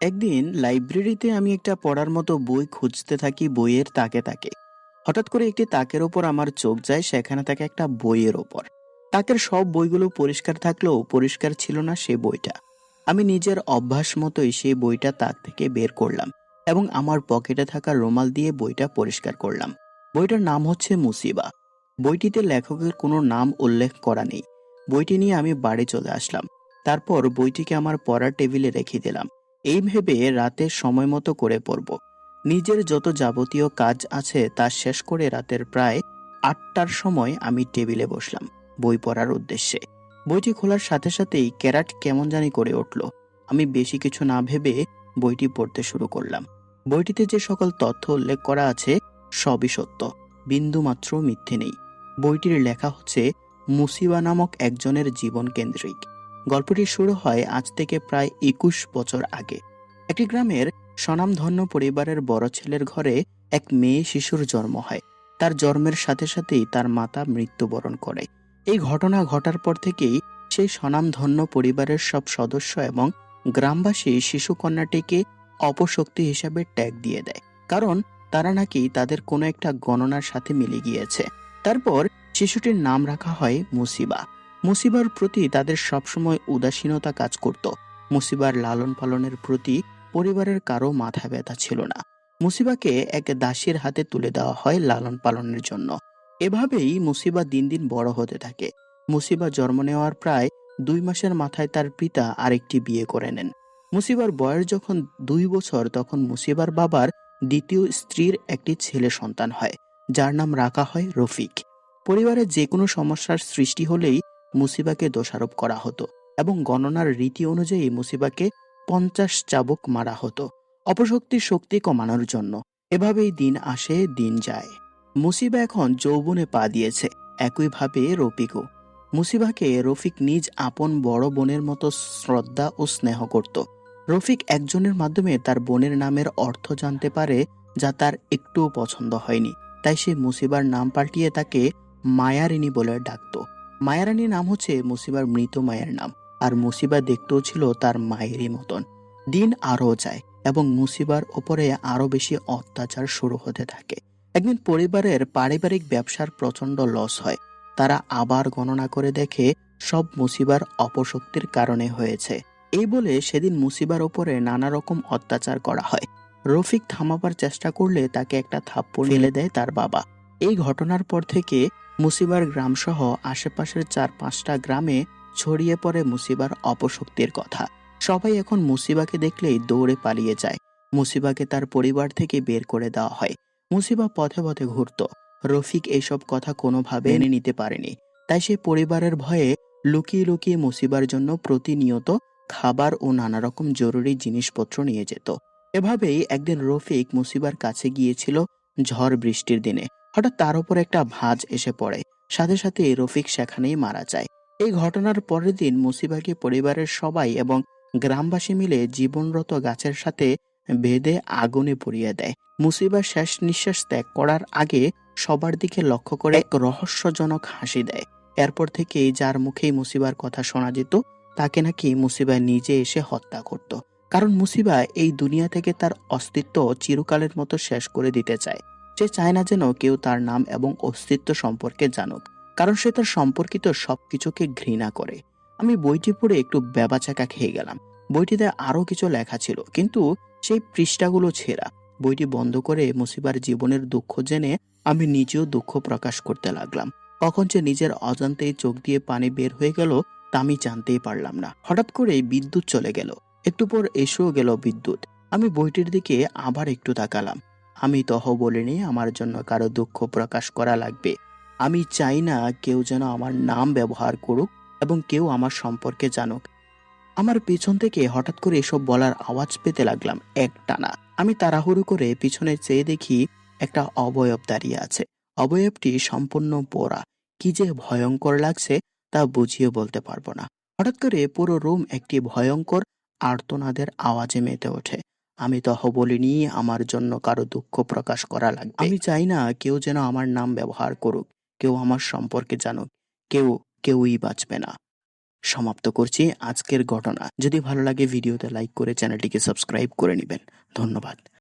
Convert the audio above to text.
একদিন লাইব্রেরিতে আমি একটা পড়ার মতো বই খুঁজতে থাকি বইয়ের তাকে তাকে। হঠাৎ করে একটি তাকের ওপর আমার চোখ যায়, সেখানে থাকে একটা বইয়ের ওপর। তাকের সব বইগুলো পরিষ্কার থাকলেও পরিষ্কার ছিল না সে বইটা। আমি নিজের অভ্যাস মতোই সেই বইটা তাক থেকে বের করলাম এবং আমার পকেটে থাকা রুমাল দিয়ে বইটা পরিষ্কার করলাম। বইটার নাম হচ্ছে মুসিবা। বইটিতে লেখকের কোনো নাম উল্লেখ করা নেই। বইটি নিয়ে আমি বাড়ি চলে আসলাম। তারপর বইটিকে আমার পড়ার টেবিলে রেখে দিলাম। এই ভেবে রাতে সময় মতো করে পড়ব। নিজের যত যাবতীয় কাজ আছে তা শেষ করে রাতের প্রায় আটটার সময় আমি টেবিলে বসলাম বই পড়ার উদ্দেশ্যে। বইটি খোলার সাথে সাথেই ক্যারাট কেমন জানি করে উঠল। আমি বেশি কিছু না ভেবে বইটি পড়তে শুরু করলাম। বইটিতে যে সকল তথ্য উল্লেখ করা আছে সবই সত্য। বিন্দুমাত্র মিথ্যে নেই। বইটির লেখা হচ্ছে মুসিবা নামক একজনের জীবন কেন্দ্রিক। গল্পটি শুরু হয় আজ থেকে প্রায় একুশ বছর আগে। একটি গ্রামের স্বনামধন্য পরিবারের বড় ছেলের ঘরে এক মেয়ে শিশুর জন্ম হয়। তার জন্মের সাথে সাথেই তার মাতা মৃত্যুবরণ করে। এই ঘটনা ঘটার পর থেকেই সেই স্বনামধন্য পরিবারের সব সদস্য এবং গ্রামবাসী শিশু কন্যাটিকে অপশক্তি হিসাবে ট্যাগ দিয়ে দেয়। কারণ তারা নাকি তাদের কোনো একটা গণনার সাথে মিলে গিয়েছে। তারপর শিশুটির নাম রাখা হয় মুসিবা। মুসিবার প্রতি তাদের সবসময় উদাসীনতা কাজ করত। মুসিবার লালন পালনের প্রতি পরিবারের কারও মাথা ব্যথা ছিল না। মুসিবাকে এক দাসীর হাতে তুলে দেওয়া হয় লালন পালনের জন্য। এভাবেই মুসিবা দিন দিন বড় হতে থাকে। মুসিবা জন্ম নেওয়ার প্রায় দুই মাসের মাথায় তার পিতা আরেকটি বিয়ে করে নেন। মুসিবার বয়স যখন দুই বছর, তখন মুসিবার বাবার দ্বিতীয় স্ত্রীর একটি ছেলে সন্তান হয়, যার নাম রাখা হয় রফিক। পরিবারে যে কোনো সমস্যার সৃষ্টি হলেই মুসিবাকে দোষারোপ করা হতো এবং গণনার রীতি অনুযায়ী মুসিবাকে পঞ্চাশ চাবুক মারা হতো, অপশক্তির শক্তি কমানোর জন্য। এভাবেই দিন আসে, দিন যায়। মুসিবা এখন যৌবনে পা দিয়েছে একইভাবে রফিকও। মুসিবাকে রফিক নিজ আপন বড় বোনের মতো শ্রদ্ধা ও স্নেহ করত। রফিক একজনের মাধ্যমে তার বোনের নামের অর্থ জানতে পারে যা তার একটুও পছন্দ হয়নি, তাই সে মুসিবার নাম পাল্টিয়ে তাকে মায়ারিনী বলে ডাকতো। মায়ারানী নাম হচ্ছে মুসিবার মৃত মায়ের নাম আর মুসিবা দেখতেও ছিল তার মায়েরই মতন। দিন আরও যায় এবং মুসিবার ওপরে আরও বেশি অত্যাচার শুরু হতে থাকে। একদিন পরিবারের পারিবারিক ব্যবসার প্রচণ্ড লস হয়। তারা আবার গণনা করে দেখে সব মুসিবার অপশক্তির কারণে হয়েছে। এই বলে সেদিন মুসিবার ওপরে নানা রকম অত্যাচার করা হয়। রফিক থামাবার চেষ্টা করলে তাকে একটা থাপ্পড় ফেলে দেয় তার বাবা। এই ঘটনার পর থেকে মুসিবার গ্রামসহ আশেপাশের চার পাঁচটা গ্রামে ছড়িয়ে পড়ে মুসিবার অপশক্তির কথা। সবাই এখন মুসিবাকে দেখলেই দৌড়ে পালিয়ে যায়। মুসিবাকে তার পরিবার থেকে বের করে দেওয়া হয়। মুসিবা পথে পথে ঘুরত। রফিক এইসব কথা কোনোভাবে এনে নিতে পারেনি। তাই সে পরিবারের ভয়ে লুকিয়ে লুকিয়ে মুসিবার জন্য প্রতিনিয়ত খাবার ও নানা রকম জরুরি জিনিসপত্র নিয়ে যেত। এভাবেই একদিন রফিক মুসিবার কাছে গিয়েছিল ঝড় বৃষ্টির দিনে। হঠাৎ তার উপর একটা ভাঁজ এসে পড়ে। সাথে সাথে রফিক সেখানেই মারা যায়। এই ঘটনার পরের দিন মুসিবাকে পরিবারের সবাই এবং গ্রামবাসী মিলে জীবনরত গাছের সাথে বেঁধে আগুনে পুড়িয়ে দেয়। মুসিবা শেষ নিঃশ্বাস ত্যাগ করার আগে সবার দিকে লক্ষ্য করে এক রহস্যজনক হাসি দেয়। এরপর থেকে যার মুখেই মুসিবার কথা শোনা যেত, তাকে নাকি মুসিবা নিজে এসে হত্যা করত। কারণ মুসিবা এই দুনিয়া থেকে তার অস্তিত্ব চিরকালের মতো শেষ করে দিতে চায়। সে চায় না যেন কেউ তার নাম এবং অস্তিত্ব সম্পর্কে জানুক, কারণ সে তার সম্পর্কিত সবকিছুকে ঘৃণা করে। আমি বইটি পড়ে একটু বেবাচাকা খেয়ে গেলাম। বইটিতে আরও কিছু লেখা ছিল, কিন্তু সেই পৃষ্ঠাগুলো ছেঁড়া। বইটি বন্ধ করে মুসিবার জীবনের দুঃখ জেনে আমি নিজেও দুঃখ প্রকাশ করতে লাগলাম। কখন যে নিজের অজান্তেই চোখ দিয়ে পানি বের হয়ে গেল, তা আমি জানতেই পারলাম না। হঠাৎ করে বিদ্যুৎ চলে গেল। একটু পর এসেও গেল বিদ্যুৎ। আমি বইটির দিকে আবার একটু তাকালাম। আমি তহ বলিনি আমার জন্য কারও দুঃখ প্রকাশ করা লাগবে। আমি চাই না কেউ যেন আমার নাম ব্যবহার করুক এবং কেউ আমার সম্পর্কে জানুক। আমার পিছন থেকে হঠাৎ করে এসব বলার আওয়াজ পেতে লাগলাম এক টানা আমি তাড়াহুড়ো করে পিছনে চেয়ে দেখি একটা অবয়ব দাঁড়িয়ে আছে। অবয়বটি সম্পূর্ণ পোড়া। কি যে ভয়ঙ্কর লাগছে তা বুঝিয়ে বলতে পারব না। হঠাৎ করে পুরো রুম একটি ভয়ঙ্কর আর্তনাদের আওয়াজে মেতে ওঠে। আমি তহ বলিনি আমার জন্য কারও দুঃখ প্রকাশ করা লাগবে। আমি চাই না কেউ যেন আমার নাম ব্যবহার করুক, কেউ আমার সম্পর্কে জানুক, কেউ, কেউই বাঁচবে না। সমাপ্ত করছি আজকের ঘটনা। যদি ভালো লাগে, ভিডিওতে লাইক করে চ্যানেলটিকে সাবস্ক্রাইব করে নেবেন। ধন্যবাদ।